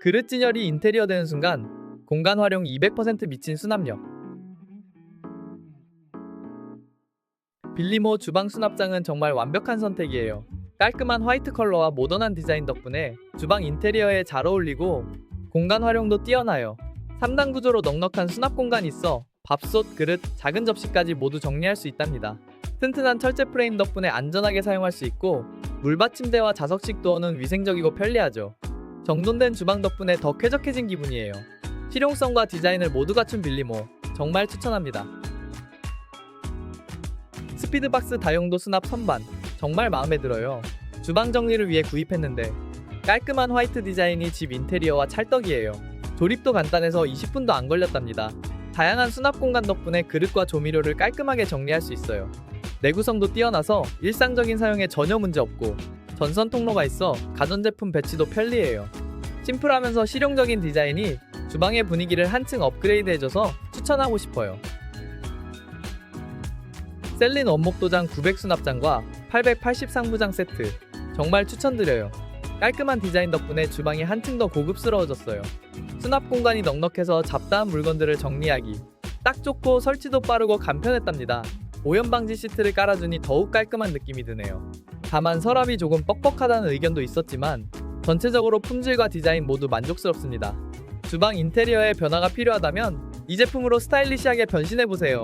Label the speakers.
Speaker 1: 그릇 진열이 인테리어 되는 순간 공간 활용 200% 미친 수납력. 빌리모 주방 수납장은 정말 완벽한 선택이에요. 깔끔한 화이트 컬러와 모던한 디자인 덕분에 주방 인테리어에 잘 어울리고 공간 활용도 뛰어나요. 3단 구조로 넉넉한 수납 공간이 있어 밥솥, 그릇, 작은 접시까지 모두 정리할 수 있답니다. 튼튼한 철제 프레임 덕분에 안전하게 사용할 수 있고 물받침대와 자석식 도어는 위생적이고 편리하죠. 정돈된 주방 덕분에 더 쾌적해진 기분이에요. 실용성과 디자인을 모두 갖춘 빌리모 정말 추천합니다. 스피드박스 다용도 수납 선반 정말 마음에 들어요. 주방 정리를 위해 구입했는데 깔끔한 화이트 디자인이 집 인테리어와 찰떡이에요. 조립도 간단해서 20분도 안 걸렸답니다. 다양한 수납 공간 덕분에 그릇과 조미료를 깔끔하게 정리할 수 있어요. 내구성도 뛰어나서 일상적인 사용에 전혀 문제 없고 전선 통로가 있어 가전제품 배치도 편리해요. 심플하면서 실용적인 디자인이 주방의 분위기를 한층 업그레이드 해줘서 추천하고 싶어요. 셀린 원목 도장 900 수납장과 880 상부장 세트 정말 추천드려요. 깔끔한 디자인 덕분에 주방이 한층 더 고급스러워졌어요. 수납 공간이 넉넉해서 잡다한 물건들을 정리하기 딱 좋고 설치도 빠르고 간편했답니다. 오염 방지 시트를 깔아주니 더욱 깔끔한 느낌이 드네요. 다만 서랍이 조금 뻑뻑하다는 의견도 있었지만 전체적으로 품질과 디자인 모두 만족스럽습니다. 주방 인테리어에 변화가 필요하다면 이 제품으로 스타일리시하게 변신해보세요.